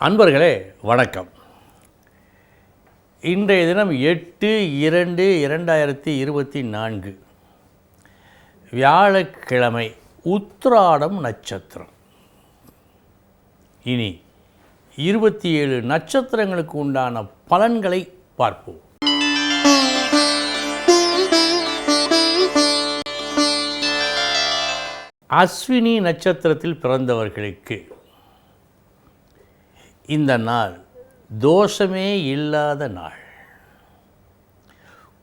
அன்பர்களே வணக்கம். இன்றைய தினம் எட்டு இரண்டு இரண்டாயிரத்தி இருபத்தி நான்கு. வியாழக்கிழமை உத்ராடம் நட்சத்திரம். இனி இருபத்தி ஏழு நட்சத்திரங்களுக்கு உண்டான பலன்களை பார்ப்போம். அஸ்வினி நட்சத்திரத்தில் பிறந்தவர்களுக்கு இந்த நாள் தோஷமே இல்லாத நாள்.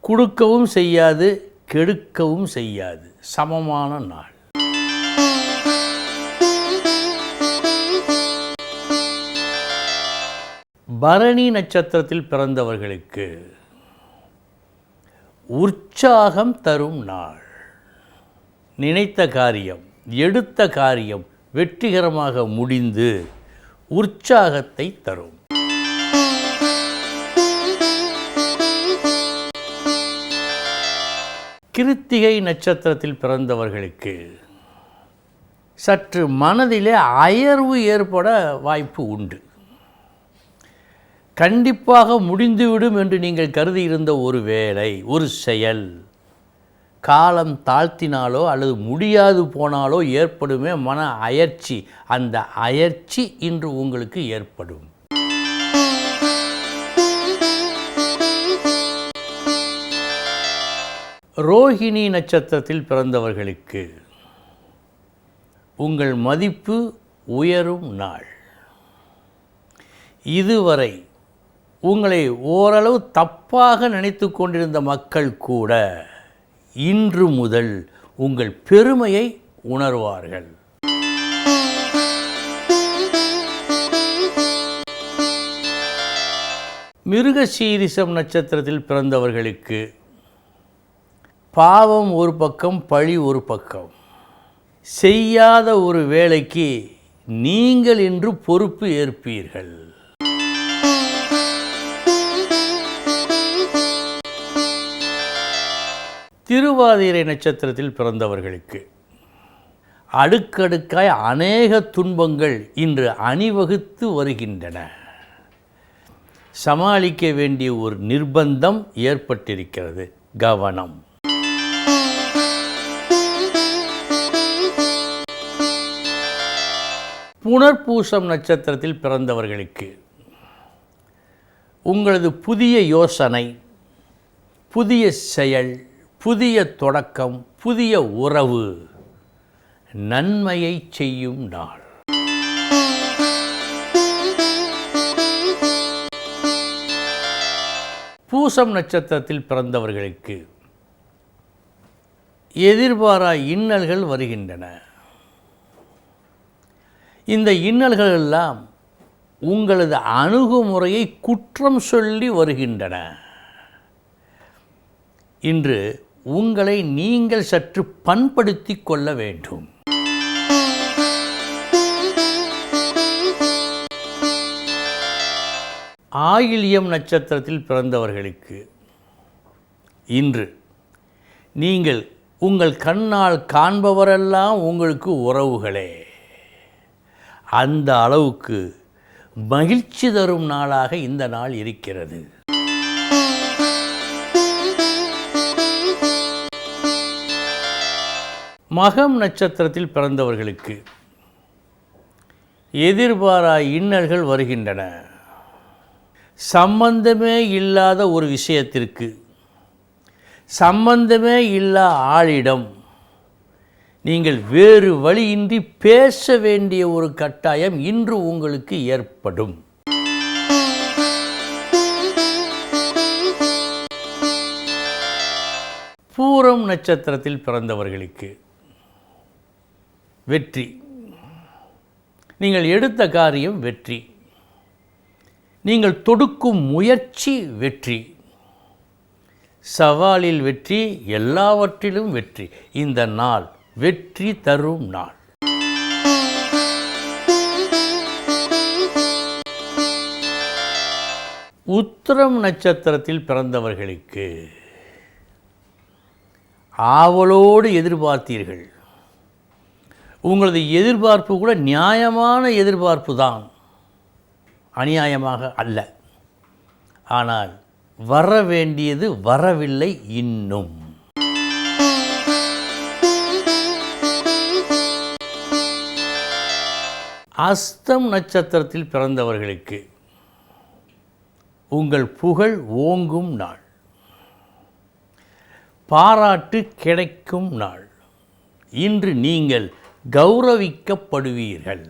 கொடுக்கவும் செய்யாது கெடுக்கவும் செய்யாது. சமமான நாள். பரணி நட்சத்திரத்தில் பிறந்தவர்களுக்கு உற்சாகம் தரும் நாள். நினைத்த காரியம் எடுத்த காரியம் வெற்றிகரமாக முடிந்து உற்சாகத்தை தரும். கிருத்திகை நட்சத்திரத்தில் பிறந்தவர்களுக்கு சற்று மனதிலே அயர்வு ஏற்பட வாய்ப்பு உண்டு. கண்டிப்பாக முடிந்துவிடும் என்று நீங்கள் கருதியிருந்த ஒரு வேலை ஒரு செயல் காலம் தாழ்த்தினாலோ அல்லது முடியாது போனாலோ ஏற்படுமே மன அயர்ச்சி. அந்த அயர்ச்சி இன்று உங்களுக்கு ஏற்படும். ரோஹிணி நட்சத்திரத்தில் பிறந்தவர்களுக்கு உங்கள் மதிப்பு உயரும் நாள். இதுவரை உங்களை ஓரளவு தப்பாக நினைத்து கொண்டிருந்த மக்கள் கூட இன்று முதல் உங்கள் பெருமையை உணர்வார்கள். மிருகசீரிசம் நட்சத்திரத்தில் பிறந்தவர்களுக்கு பாவம் ஒரு பக்கம் பழி ஒரு பக்கம். செய்யாத ஒரு வேலைக்கு நீங்கள் இன்று பொறுப்பு ஏற்பீர்கள். திருவாதிரை நட்சத்திரத்தில் பிறந்தவர்களுக்கு. அடுக்கடுக்காய் அநேக துன்பங்கள் இன்று அணிவகுத்து வருகின்றன. சமாளிக்க வேண்டிய ஒரு நிர்பந்தம் ஏற்பட்டிருக்கிறது. கவனம். புனர்பூசம் நட்சத்திரத்தில் பிறந்தவர்களுக்கு. உங்களது புதிய யோசனை புதிய செயல் புதிய தொடக்கம் புதிய உறவு. நன்மையை செய்யும் நாள். பூசம் நட்சத்திரத்தில் பிறந்தவர்களுக்கு எதிர்பாரா இன்னல்கள் வருகின்றன. இந்த இன்னல்கள் எல்லாம் உங்களது அணுகுமுறையை குற்றம் சொல்லி வருகின்றன. இன்று உங்களை நீங்கள் சற்று பண்படுத்தி கொள்ள வேண்டும். ஆயில்யம் நட்சத்திரத்தில் பிறந்தவர்களுக்கு இன்று நீங்கள் உங்கள் கண்ணால் காண்பவரெல்லாம் உங்களுக்கு உறவுகளே. அந்த அளவுக்கு மகிழ்ச்சி தரும் நாளாக இந்த நாள் இருக்கிறது. மகம் நட்சத்திரத்தில் பிறந்தவர்களுக்கு எதிர்பாரா இன்னல்கள் வருகின்றன. சம்பந்தமே இல்லாத ஒரு விஷயத்திற்கு சம்பந்தமே இல்லா ஆளிடம் நீங்கள் வேறு வழியின்றி பேச வேண்டிய ஒரு கட்டாயம் இன்று உங்களுக்கு ஏற்படும். பூரம் நட்சத்திரத்தில் பிறந்தவர்களுக்கு வெற்றி. நீங்கள் எடுத்த காரியம் வெற்றி. நீங்கள் தொடுக்கும் முயற்சி வெற்றி. சவாலில் வெற்றி எல்லாவற்றிலும் வெற்றி. இந்த நாள் வெற்றி தரும் நாள். உத்திரம் நட்சத்திரத்தில் பிறந்தவர்களுக்கு ஆவலோடு எதிர்பார்த்தீர்கள். உங்களது எதிர்பார்ப்பு கூட நியாயமான எதிர்பார்ப்பு தான். அநியாயமாக அல்ல. ஆனால் வர வேண்டியது வரவில்லை இன்னும். அஸ்தம் நட்சத்திரத்தில் பிறந்தவர்களுக்கு உங்கள் புகழ் ஓங்கும் நாள். பாராட்டு கிடைக்கும் நாள். இன்று நீங்கள் கௌரவிக்கப்படுவீர்கள்.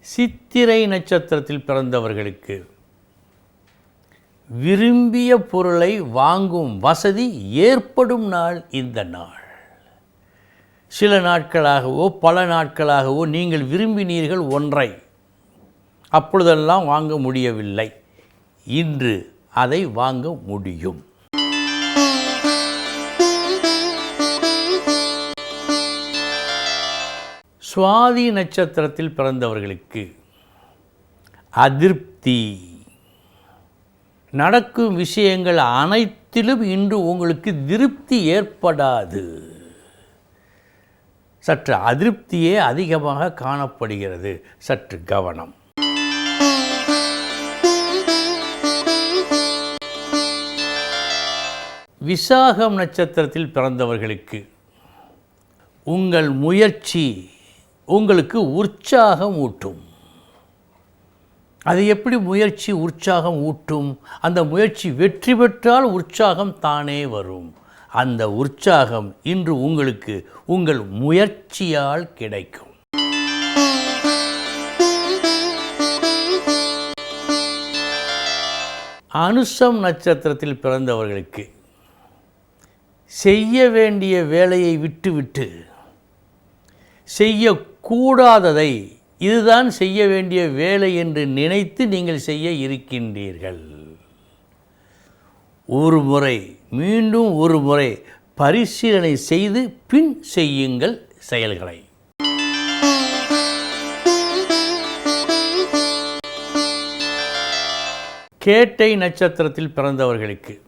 சித்திரை நட்சத்திரத்தில் பிறந்தவர்களுக்கு விரும்பிய பொருளை வாங்கும் வசதி ஏற்படும் நாள் இந்த நாள். சில நாட்களாகவோ பல நாட்களாகவோ நீங்கள் விரும்பினீர்கள் ஒன்றை அப்பொழுதெல்லாம் வாங்க முடியவில்லை. இன்று அதை வாங்க முடியும். சுவாதி நட்சத்திரத்தில் பிறந்தவர்களுக்கு அதிருப்தி. நடக்கும் விஷயங்கள் அனைத்திலும் இன்று உங்களுக்கு திருப்தி ஏற்படாது. சற்று அதிருப்தியே அதிகமாக காணப்படுகிறது. சற்று கவனம். விசாகம் நட்சத்திரத்தில் பிறந்தவர்களுக்கு உங்கள் முயற்சி உங்களுக்கு உற்சாகம் ஊட்டும். அது எப்படி முயற்சி உற்சாகம் ஊட்டும்? அந்த முயற்சி வெற்றி பெற்றால் உற்சாகம் தானே வரும். அந்த உற்சாகம் இன்று உங்களுக்கு உங்கள் முயற்சியால் கிடைக்கும். அனுசம் நட்சத்திரத்தில் பிறந்தவர்களுக்கு செய்ய வேண்டிய வேலையை விட்டுவிட்டு செய்ய கூடாததை இதுதான் செய்ய வேண்டிய வேலை என்று நினைத்து நீங்கள் செய்ய இருக்கின்றீர்கள். ஒரு முறை மீண்டும் ஒரு முறை பரிசீலனை செய்து பின் செய்யுங்கள் செயல்களை. கேட்டை நட்சத்திரத்தில் பிறந்தவர்களுக்கு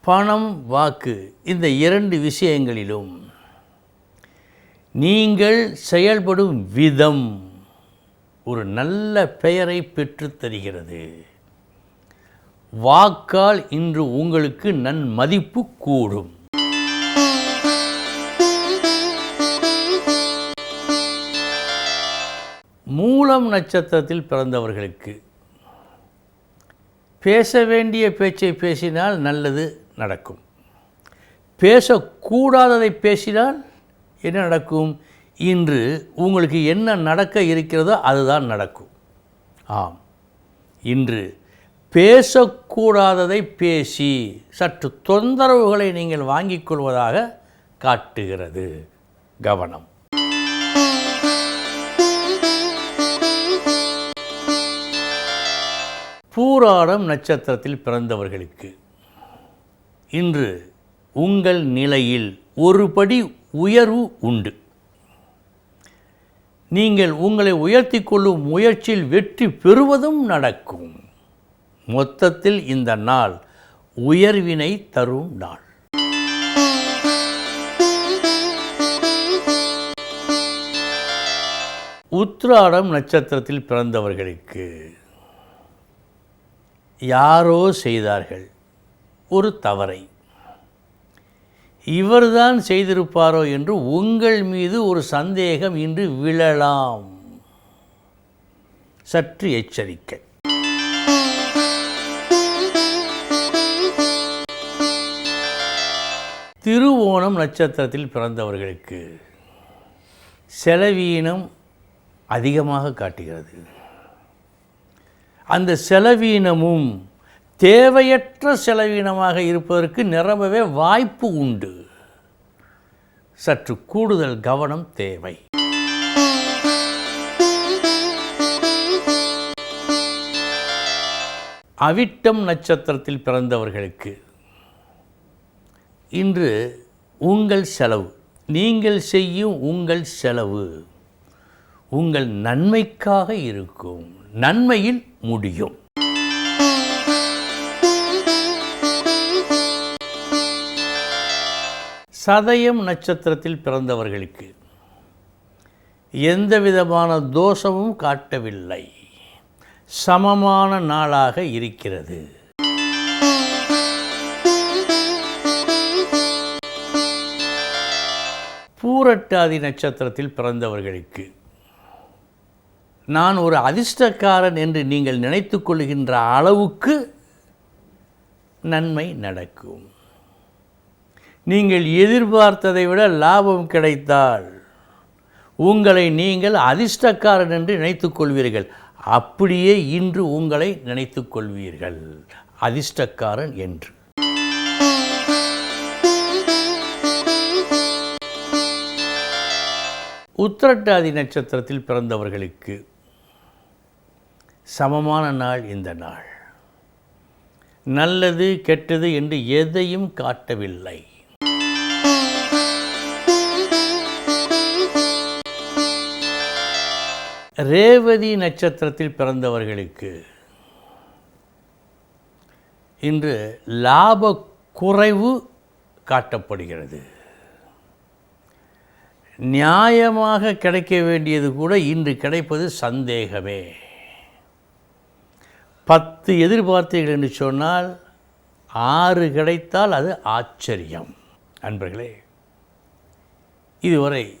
பணம் வாக்கு இந்த இரண்டு விஷயங்களிலும் நீங்கள் செயல்படும் விதம் ஒரு நல்ல பெயரை பெற்றுத் தருகிறது. வாக்கால் இன்று உங்களுக்கு நன்மதிப்பு கூடும். மூலம் நட்சத்திரத்தில் பிறந்தவர்களுக்கு பேச வேண்டிய பேச்சை பேசினால் நல்லது நடக்கும். பேசக்கூடாததை பேசினால் என்ன நடக்கும்? இன்று உங்களுக்கு என்ன நடக்க இருக்கிறதோ அதுதான் நடக்கும். ஆம். இன்று பேசக்கூடாததை பேசி சற்று தொந்தரவுகளை நீங்கள் வாங்கிக் கொள்வதாக காட்டுகிறது. கவனம். பூராடம் நட்சத்திரத்தில் பிறந்தவர்களுக்கு. இன்று உங்கள் நிலையில் ஒருபடி உயர்வு உண்டு. நீங்கள் உங்களை உயர்த்தி கொள்ளும் முயற்சியில் வெற்றி பெறுவதும் நடக்கும். மொத்தத்தில் இந்த நாள் உயர்வினை தரும் நாள். உத்ராடம் நட்சத்திரத்தில் பிறந்தவர்களுக்கு யாரோ செய்தார்கள். ஒரு தவறை. இவர்தான் செய்திருப்பாரோ என்று உங்கள் மீது ஒரு சந்தேகம் இன்று விழலாம். சற்று எச்சரிக்கை. திருவோணம் நட்சத்திரத்தில் பிறந்தவர்களுக்கு செலவீனம் அதிகமாக காட்டுகிறது. அந்த செலவீனமும் தேவையற்ற செலவீனமாக இருப்பதற்கு நிரம்பவே வாய்ப்பு உண்டு. சற்று கூடுதல் கவனம் தேவை. அவிட்டம் நட்சத்திரத்தில் பிறந்தவர்களுக்கு இன்று உங்கள் செலவு நீங்கள் செய்யும் உங்கள் செலவு உங்கள் நன்மைக்காக இருக்கும் நன்மையில் முடியும். சதயம் நட்சத்திரத்தில் பிறந்தவர்களுக்கு எந்த விதமான தோஷமும் காட்டவில்லை. சமமான நாளாக இருக்கிறது. பூரட்டாதி நட்சத்திரத்தில் பிறந்தவர்களுக்கு நான் ஒரு அதிர்ஷ்டக்காரன் என்று நீங்கள் நினைத்து கொள்கின்ற அளவுக்கு நன்மை நடக்கும். நீங்கள் எதிர்பார்த்ததை விட லாபம் கிடைத்தால் உங்களை நீங்கள் அதிர்ஷ்டக்காரன் என்று நினைத்துக் கொள்வீர்கள். அப்படியே இன்று உங்களை நினைத்துக் கொள்வீர்கள். அதிர்ஷ்டக்காரன் என்று. உத்திரட்டாதி நட்சத்திரத்தில் பிறந்தவர்களுக்கு சமமான நாள் இந்த நாள். நல்லது கெட்டது என்று எதையும் காட்டவில்லை. ரேவதி நட்சத்திரத்தில் பிறந்தவர்களுக்கு இன்று லாப குறைவு காட்டப்படுகிறது. நியாயமாக கிடைக்க வேண்டியது கூட இன்று கிடைப்பது சந்தேகமே. பத்து எதிர்பார்த்தீர்கள் என்று சொன்னால் ஆறு கிடைத்தால் அது ஆச்சரியம். அன்பர்களே இதுவரை